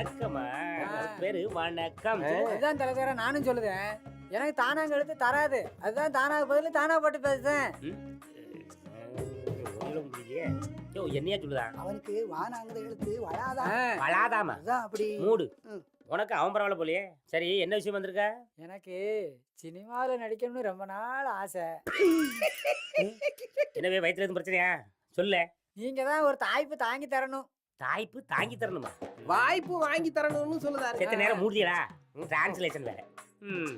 வணக்கமா. பேரு வணக்கம். அதுதான் தலைவர நானும் சொல்லுதேன். எனக்கு தானாங்க எழுத்து தராது. அதுதான் தானா பதில் தானா போட்டு பேசுறேன். யோ என்னையா சொல்லுதான் அவனுக்கு வானாங்கிற எழுத்து வளாதான் வளாதாமா அப்படி. மூடு. உனக்கு அவன் பரவாயில்ல போலயே. சரி என்ன விஷயம் வந்திருக்க? எனக்கு சினிமாவில் நடிக்கணும்னு ரொம்ப நாள் ஆசை. என்னவே வயித்துல எதுவும் பிரச்சனையா? சொல்லு. நீங்க தான் ஒரு தாய்ப்பு தாங்கி தரணும். தாய்ப்பு தாங்கி தரணுமா? வாய்ப்பு வாங்கி தரணும்னு சொல்லுதாரு செத்த நேரம் மூடியடா டிரான்ஸ்லேஷன் வேற. ம்.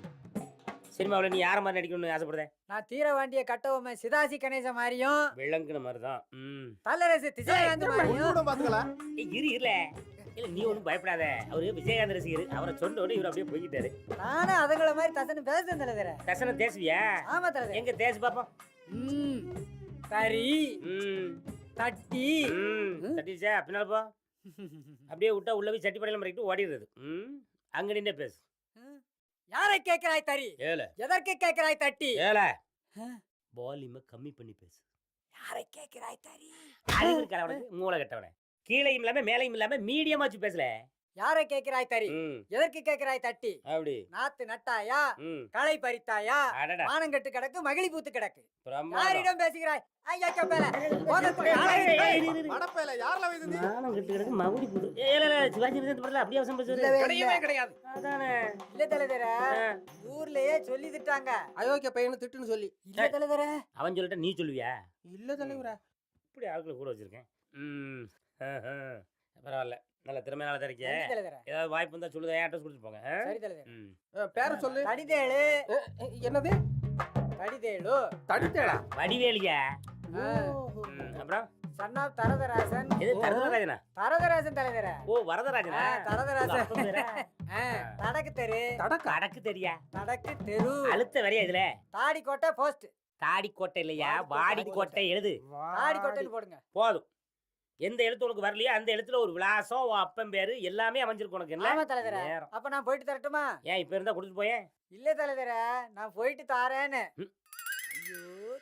சினிமாவில் நீ யார மாதிரி நடிக்கணும்னு ஆசைப்படுத? நான் தீர வேண்டிய கட்டவுமே சிதாசி கணேச மாதிரியும் விளங்குன மாதிரி தான் ம் தல்லரசு திசைகாந்த் மாதிரியும் பாத்துக்கலாம் ஏய், இரு இருல. இல்ல நீ ஒன்றும் பயப்படாத. அவரு விஜயகாந்த் ரசிகர். அவரை சொன்ன உடனே இவர் அப்படியே போய்கிட்டாரு நானும் அதுங்கள மாதிரி தசன்னு பேசுறேன் தலைவர தசனம் தேசுவியா ஆமா தலைவர எங்க தேசு பாப்போம். ம். தரி ம். தட்டி. தட்டிச்சா பின்னால் போ? அப்படியே விட்டா உள்ள போய் சட்டி படையில மறைக்கிட்டு ஓடிடுறது. ம். அங்க நின்று பேசு. யாரை கேட்கிறாய் தரி ஏல. எதற்கு கேட்கிறாய் தட்டி? ஏல. வால்யூமை கம்மி பண்ணி பேசு. யாரை கேட்கிறாய் தரி அறிவு இருக்கா அவனுக்கு மூளை கட்டவனே. கீழையும் இல்லாம மேலையும் இல்லாம மீடியமா வச்சு பேசல யாரை கேட்கிறாய் தரி எதற்கு கேட்கிறாய் தட்டி? அப்படி. நாத்து நட்டாயா? களை பறித்தாயா? அடடா. மானங்கட்டு கிடக்கு மகிழி பூத்து கிடக்கு. யாரிடம் பேசுகிறாய்? ஐயா கப்பேல வைத்தது கிடக்கு மகுடி சிவாஜி அப்படியே அவசரம் கிடையவே கிடையாது. அதானே. இல்ல. ஊர்லயே சொல்லி திட்டாங்க அயோக்கிய பையனு திட்டுன்னு சொல்லி. இல்ல தலைவர. அவன் சொல்லிட்ட நீ சொல்லுவியா? இல்ல தலைவரா. இப்படி ஆட்களை கூட வச்சிருக்கேன். ம். பரவாயில்ல. நல்ல திறமை நல்லா தெரிக்க ஏதாவது வாய்ப்பு இருந்தா சொல்லுதா அட்ரஸ் கொடுத்து போங்க? சரி தலைவர பேர சொல்லு. அஹ், என்னது? தடிதேழு தடுத்தேடா வடிவேலியா அப்புறம்? சன்னா தரதராசன் எது தரதராஜனா? தரதராசன் தலைவர ஓ வரதராஜனா? ஆ, தடக்கு தெரு. தடக்கா? கடக்கு தெரியா? தடக்கு தெரு. அழுத்த வரையா இதுல? தாடி கோட்டை போஸ்ட் தாடி கோட்டை இல்லையா வாடி கோட்டை எழுது. தாடி கோட்டைன்னு போடுங்க. போதும். எந்த எழுத்து உனக்கு வரலையோ அந்த எழுத்துல ஒரு விலாசம் உன் அப்பன் பேரு எல்லாமே அமைஞ்சிருக்கு உனக்கு என்ன? ஆமா தலைவர நேரம். அப்ப நான் போயிட்டு தரட்டுமா? ஏன் இப்ப இருந்தா கொடுத்துட்டு போயேன் இல்ல தலைவர நான் போயிட்டு தாரேன்னு. ம். ஐயோ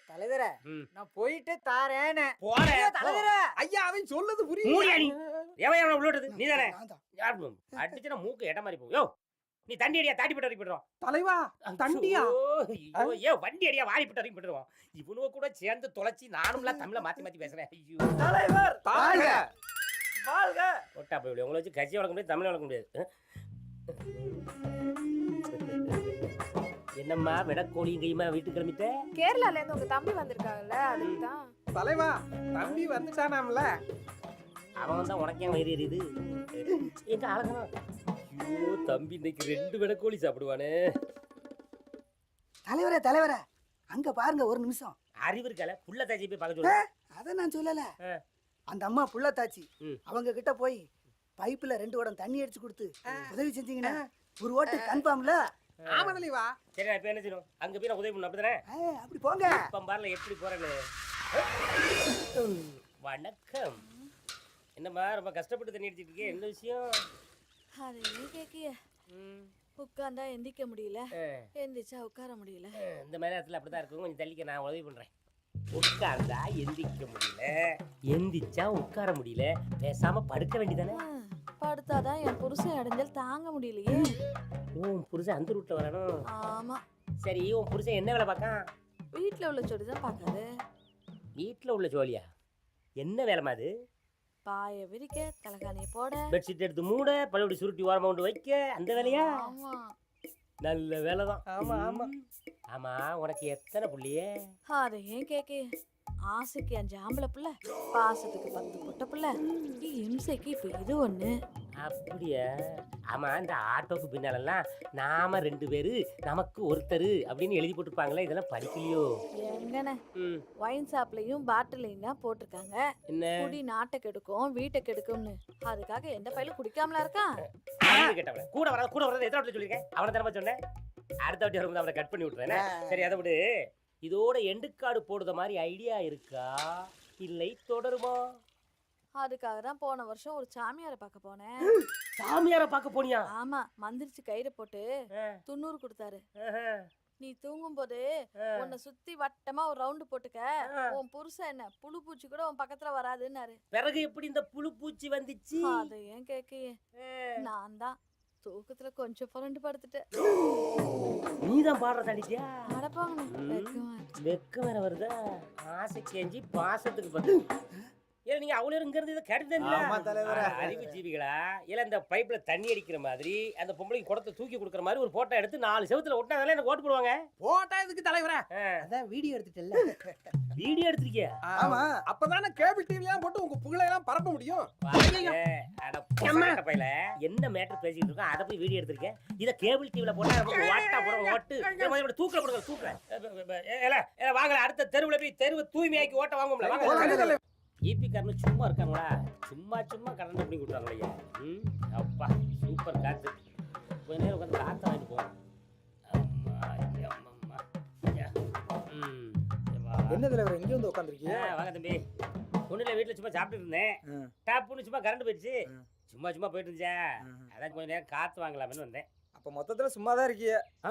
தலைவர ம். நான் போயிட்டு தாரேன்னு. போறேன். ஐயோ, தலைவர ஐயா அவன் சொல்லுது மூடியா நீ? எவன் நீ தானே? நான் தான். அடிச்சுனா மூக்கு இடம் மாதிரி போகும். யோ நீ தண்டி அடியா தாட்டி போட்டு போட்டுருவோம் தலைவா தண்டியா? ஐயோ வண்டி அடியா வாரி போட்டு இறக்கி போட்டுருவோம் இவனுவ கூட சேர்ந்து தொலைச்சி நானும்லாம் தமிழ மாத்தி மாத்தி பேசுறேன். ஐயோ. தலைவர் தாங்க வாழ்க. ஒட்டா போய் உங்களை வச்சு கட்சி வளர்க்க முடியாது தமிழ் வளர்க்க முடியாது. என்னம்மா விடக்கோழியும் கையுமா வீட்டுக்கு கிளம்பிட்ட? கேரளால இருந்து உங்க தம்பி வந்திருக்காங்கல்ல அதுக்கு தான் தலைவா தம்பி வந்துட்டானாம்ல. அவன் தான் உனக்கு வயிறு எரியுது. எங்க அழகணும் ஐயோ தம்பி இன்னைக்கு ரெண்டு விடக்கோழி சாப்பிடுவானே. தலைவரே தலைவரே அங்க பாருங்க ஒரு நிமிஷம். அறிவு இருக்கல புள்ள தாச்சி போய் பார்க்க சொல்லு அத நான் சொல்லல. அந்த அம்மா புள்ளத்தாச்சி ம். அவங்க கிட்ட போய் பைப்புல ரெண்டு குடம் தண்ணி அடிச்சு கொடுத்து உதவி செஞ்சீங்கன்னா ஒரு ஓட்டு கன்ஃபார்ம்ல? ஆமா தலைவா சரி நான் இப்ப என்ன செய்யணும்? அங்க போய் நான் உதவி பண்ணணும் அப்படிதானே? அப்படி போங்க. இப்ப பாருல எப்படி போறேன்னு. வணக்கம். என்னம்மா ரொம்ப கஷ்டப்பட்டு தண்ணி அடிச்சிட்டு இருக்கே என்ன விஷயம்? அதையே கேக்கிய? உட்காந்தா எந்திக்க முடியல. எந்திரிச்சா உட்கார முடியல. இந்த மாதிரி நேரத்துல அப்படிதான் இருக்கும். கொஞ்சம் தள்ளிக்க நான் உதவி பண்றேன். உட்கார்ந்தா எந்திக்க முடியல. எந்திரிச்சா உட்கார முடியல. பேசாம படுக்க வேண்டியதானே? படுத்தாதான் என் புருஷன் இடைஞ்சல் தாங்க முடியலையே. உன் புருஷன் அந்த ரூட்ல வரணும் ஆமா. சரி உன் புருஷன் என்ன வேலை பார்க்கான்? வீட்ல உள்ள சொடி தான் பார்க்காது. வீட்டில் உள்ள ஜோலியா? என்ன வேலைமா அது? பாய விரிக்க தலைகாணிய போட. பெட்ஷீட் எடுத்து மூட பழையபடி சுருட்டி ஓரமா கொண்டு வைக்க. அந்த வேலையா? நல்ல வேலை தான் ஆமா ஆமா. ஆமா உனக்கு எத்தனை புள்ளியே? அதையும் கேக்கிய ஆசைக்கு அஞ்சு ஆம்பளை பிள்ளை பாசத்துக்கு பத்து பொட்ட பிள்ளை. இம்சைக்கு இப்ப இது ஒண்ணு. அப்படியா? ஆமா இந்த ஆட்டோக்கு பின்னாலெல்லாம் நாம ரெண்டு பேரு நமக்கு ஒருத்தர் அப்படின்னு எழுதி போட்டுருப்பாங்களே இதெல்லாம் படிக்கலையோ? எங்கன ம், ஒயின் ஷாப்லயும் பாட்டிலையும் தான் போட்டிருக்காங்க. என்ன? குடி நாட்டை கெடுக்கும் வீட்டை கெடுக்கும்னு. அதுக்காக எந்த பையிலும் குடிக்காமலா இருக்கான் கெட்டவன. கூட வராத கூட வராத எத்தனை வாட்டி சொல்லியிருக்கேன்? அவனை தரமா சொன்னேன். அடுத்த வாட்டி வரும்போது அவனை கட் பண்ணி விட்டுறேன் சரி அதை விடு. இதோட எண்டுக்காடு போடுற மாதிரி ஐடியா இருக்கா? இல்லை தொடருமா? அதுக்காக தான் போன வருஷம் ஒரு சாமியாரை பார்க்க போனேன். சாமியார பார்க்க போனியா? ஆமா மந்திரிச்சு கயிறு போட்டு துண்ணூறு கொடுத்தாரு. நீ தூங்கும் போது. உன்னை சுத்தி வட்டமா ஒரு ரவுண்டு போட்டுக்க. உன் புருஷன் என்ன புழு பூச்சி கூட உன் பக்கத்துல வராதுன்னாரு. பிறகு எப்படி இந்த புழு பூச்சி வந்துச்சு? அதை ஏன் கேக்கையே நான் தான் தூக்கத்துல கொஞ்சம் புரண்டு படுத்துட்டேன். நீதான் பாடுற தடிச்சியா அடப்பாங்க ம். வெக்க வேற வருதா? ஆசை கேஞ்சி பாசத்துக்கு பத்து. ஏல நீங்க அவ்வளவு இங்க இருந்து இதை. கேட்டுதான் அறிவு ஜீவிகளா இல்ல இந்த பைப்ல தண்ணி அடிக்கிற மாதிரி அந்த பொம்பளைக்கு குடத்தை தூக்கி கொடுக்குற மாதிரி ஒரு போட்டோ எடுத்து நாலு செவுத்துல ஒட்டினாதானே எனக்கு ஓட்டு போடுவாங்க. போட்டா இதுக்கு தலைவரா? அதான் வீடியோ எடுத்துட்டல வீடியோ எடுத்திருக்கியா? ஆமா. அப்பதானே கேபிள் டிவிலாம் போட்டு உங்க புகழையெல்லாம் பரப்ப முடியும். பயல. என்ன மேட்டர் பேசிட்டு இருக்கோம்? அதை போய் வீடியோ எடுத்திருக்கேன் இத கேபிள் டிவில போட்டா நமக்கு ஓட்டா. போட ஓட்டு தூக்கல போடுங்க தூக்கல. வாங்கல அடுத்த தெருவுல போய் தெருவு தூய்மையாக்கி ஓட்ட வாங்கும்ல வாங்க சரி, தலைவரா. ஈபி காரனு சும்மா இருக்காங்களா சும்மா சும்மா கரண்ட் பண்ணி கொடுத்தாங்களா ஐயா ம் அப்பா சூப்பர் காத்து கொஞ்ச நேரம் உட்காந்து காத்து வாங்கிட்டு போவோம். என்ன தலைவர் இங்கே வந்து உட்காந்துருக்கீங்க வாங்க தம்பி இல்லை வீட்டில் சும்மா சாப்பிட்டு இருந்தேன். டாப்புன்னு சும்மா கரண்ட் போயிடுச்சு. சும்மா சும்மா போயிட்டு இருந்துச்சா. அதான் கொஞ்ச நேரம் காற்று வாங்கலாம்னு வந்தேன் அப்ப மொத்தத்துல சும்மா தான் இருக்கீங்க ஆ.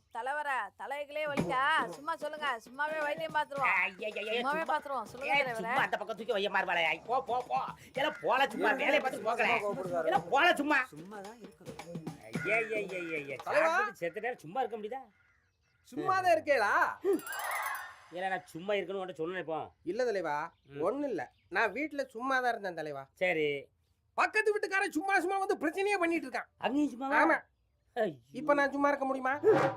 தலைவர தலைகளே வலிக்கா. சும்மா சொல்லுங்க. சும்மாவே வைத்தியம் பாத்துருவோம் ஐயையையே, சும்மாவே சும்மா- பாத்துருவோம் சொல்லுங்க சும்மா அந்த பக்கம் தூக்கி வைய மாறுபாளே போ போ போ. இல்ல போல சும்மா வேலையை பார்த்து போகல. கோவப்படுதாரு இல்ல போல சும்மா. சும்மா தான் இருக்கணும். ஐயையையையே, தலைவா. சாப்பிட்டுட்டு செத்த நேரம் சும்மா இருக்க முடியுதா? சும்மாதான் இருக்கேளா? இல்ல நான் சும்மா இருக்கணும் உன்கிட்ட சொன்னேன் இப்போ. இல்ல தலைவா ம். ஒண்ணு இல்ல. நான் வீட்டுல சும்மா தான் இருந்தேன் தலைவா. சரி. பக்கத்து வீட்டுக்காரன் சும்மா சும்மா வந்து பிரச்சனையே பண்ணிட்டு இருக்கான். அங்கேயும் சும்மா ஆமா. இப்ப நான் சும்மா இருக்க முடியுமா?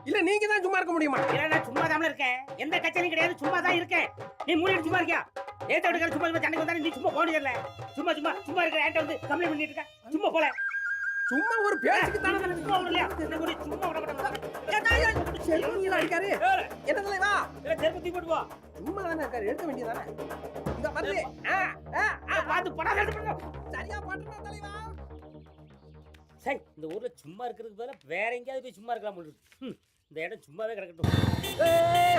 இல்ல நீங்க தான் சும்மா இருக்க முடியுமா? இல்ல நான் சும்மா தான் இருக்கேன். எந்த கச்சேரியும் கிடையாது சும்மா தான் இருக்கேன். நீ மூணு சும்மா இருக்கியா? ஏத்த விட்டுக்கார சும்மா சும்மா சண்டைக்கு வந்தா நீ சும்மா போனது இல்ல. சும்மா சும்மா சும்மா இருக்கிற என்கிட்ட வந்து கம்ப்ளைண்ட் பண்ணிட்டு இருக்க. சும்மா போல. சும்மா ஒரு பேச்சுக்கு தானே. சும்மா இல்லையா? குடி சும்மா விட செல்வம் அடிக்காரு என்ன தலைவா இல்ல செருப்பு தூக்கி போட்டு போ. சும்மா தானே இருக்காரு எடுக்க வேண்டியதானே இந்த ஆ, பார்த்து படாத எடுத்து போடு. சரியா பாட்டுமா தலைவா. சரி இந்த ஊரில் சும்மா இருக்கிறதுக்கு பதிலாக வேற எங்கேயாவது போய் சும்மா இருக்கலாம் இருக்கு. இந்த இடம் சும்மாவே கிடக்கட்டும்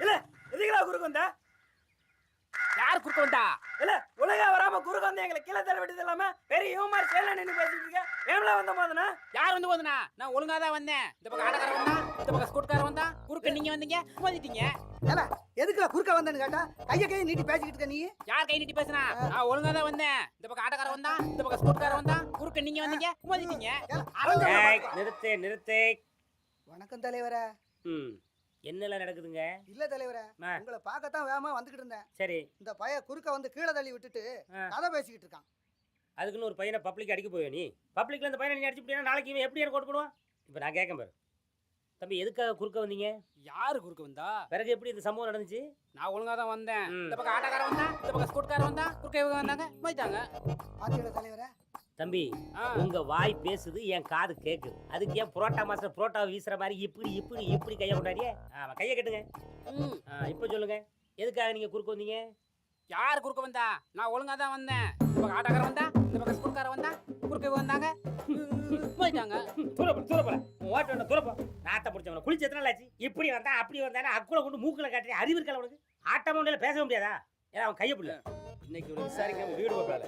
இல்ல எதுக்குடா குறுக்கு வந்தா யார் குறுக்க வந்தா இல்ல உலக வராம குறுக்கு வந்து எங்களை கீழே தர வேண்டியது இல்லாம பெரிய இவமாரி சேல நின்னு பேசிட்டு இருக்க. ஏம்ல வந்த போதுனா யார் வந்து போதுனா நான் ஒழுங்கா தான் வந்தேன். இந்த பக்கம் ஆட்டக்காரன் வந்தா இந்த பக்கம் ஸ்கூட்காரன் வந்தா குறுக்க நீங்க வந்தீங்க மோதிட்டீங்க. ஏல எதுக்குல குறுக்க வந்தேன்னு கேட்டா? கைய கையை நீட்டி பேசிக்கிட்டு இருக்க நீ? யார் கை நீட்டி பேசுனா? நான் ஒழுங்கா தான் வந்தேன். இந்த பக்கம் ஆட்டக்காரன் வந்தா இந்த பக்கம் ஸ்கூட்காரன் வந்தா குறுக்க நீங்க வந்தீங்க மோதிட்டீங்க. நிறுத்து நிறுத்து. வணக்கம் தலைவரே. ம். என்னெல்லாம் நடக்குதுங்க? இல்ல தலைவரே. உங்களை பார்க்கத்தான் வேகமா வந்துகிட்டு இருந்தேன். சரி. இந்த பைய குறுக்க வந்து கீழே தள்ளி விட்டுட்டு. கதை பேசிக்கிட்டு இருக்கான். அதுக்குன்னு ஒரு பையனை பப்ளிக் அடிக்க போய் நீ? பப்ளிக்ல இந்த பையனை நீ அடிச்சு போட்டீங்கன்னா நாளைக்கு இவன் எப்படி எனக்கு ஓட்டு போடுவான்? இப்போ நான் கேட்க பாரு. தம்பி எதுக்காக குறுக்க வந்தீங்க? யாரு குறுக்க வந்தா? பிறகு எப்படி இந்த சம்பவம் நடந்துச்சு? நான் ஒழுங்கா தான் வந்தேன். இந்த பக்கம் ஆட்டக்காரன் வந்தா இந்த பக்கம் ஸ்கூட்காரன் வந்தா குறுக்க வந்தாங்க. மோதிட்டாங்க பாத்தீங்களா தலைவரே தம்பி. உங்க வாய் பேசுது என் காது கேக்குது. அதுக்கு ஏன் புரோட்டா மாஸ்டர் புரோட்டா வீசுற மாதிரி இப்படி இப்படி இப்படி கையை கொண்டாடியே? ஆமா கையை கட்டுங்க. இப்போ சொல்லுங்க. எதுக்காக நீங்க குறுக்க வந்தீங்க? யார் குறுக்க வந்தா? நான் ஒழுங்கா தான் வந்தேன். இந்த பக்கம் ஆட்டக்காரன் வந்தா இந்த பக்கம் ஸ்கூட்காரன் வந்தா குறுக்க வந்தாங்க. மோதிட்டாங்க தூரப்போ தூரப்போ ஓட்ட வேண்டாம் தூரப்போ நாத்த முடிச்சவன குளிச்சு எத்தனை நாள் ஆச்சு? இப்படி வந்தா அப்படி வந்தானே அக்குல கொண்டு மூக்குல காட்டுறேன் அறிவு இருக்கல உனக்கு? ஆட்டமா முடியல பேச முடியாதா? ஏன்னா அவன் கையை பிடில இன்னைக்கு இவனை விசாரிக்க நம்ம வீடு போகல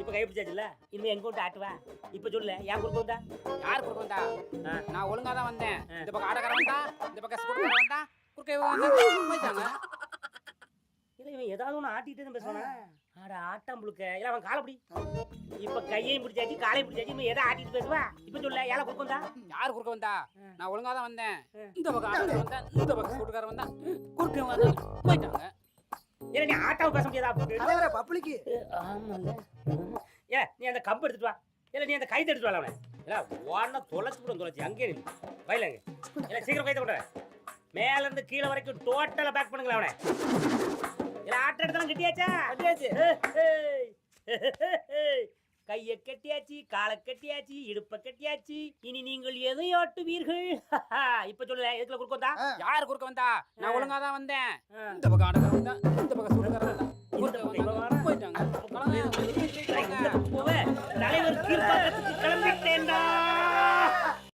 இப்போ கை பிடிச்சாச்சுல்ல? இனிமே எங்க விட்டு ஆட்டுவா? இப்போ சொல்லு என் குறுக்க வந்தா? யார் குறுக்க வந்தா. நான் ஒழுங்கா தான் வந்தேன். இந்த பக்கம் ஆட்டக்காரன் வந்தா இந்த பக்கம் ஸ்கூட்டர் வந்தா குறுக்க இல்ல இவன் ஏதாவது ஒன்று ஆட்டிட்டு தான் பேசுவானா? ஆட ஆட்டம் புழுக்க. இல்ல அவன் காலை பிடி. இப்ப கையையும் பிடிச்சாச்சு காலையும் பிடிச்சாச்சு இவன் எதை ஆட்டிட்டு பேசுவா? இப்ப சொல்ல ஏழை குறுக்கம் தான் யார் குறுக்க வந்தா. நான் ஒழுங்கா தான் வந்தேன். இந்த பக்கம் ஆட்டோக்காரன் வந்தா இந்த பக்கம் ஸ்கூட்டர்காரன் வந்தா குறுக்க வந்தா போயிட்டாங்க. ஏன்னா நீ ஆட்டாவை பேச முடியாதா பப்ளிக்கு. ஏ நீ அந்த கம்பு எடுத்துட்டு வா. இல்ல நீ அந்த கைத்தை எடுத்துட்டு வா அவனை. இல்ல ஓடன தொலைச்சு தொலைச்சு. அங்கேயே நில்லு வயலங்க இல்ல சீக்கிரம் கைத்தை கொண்டு வா. மேல இருந்து கீழே வரைக்கும் டோட்டலா பேக் பண்ணுங்களா அவனை. இல்ல ஆட்ட எடுத்தாலும் கட்டியாச்சா? கட்டியாச்சு. கையை கட்டியாச்சு காலை கட்டியாச்சு இடுப்பை கட்டியாச்சு. இனி நீங்கள் எதை ஆட்டுவீர்கள்? இப்ப சொல்லுங்க எதுக்குல குறுக்க வந்தா? யார் குறுக்க வந்தா? நான் ஒழுங்கா தான் வந்தேன். இந்த பக்கம் ஆடுறதா இந்த பக்கம் சொல்லுறதா போயிட்டாங்க.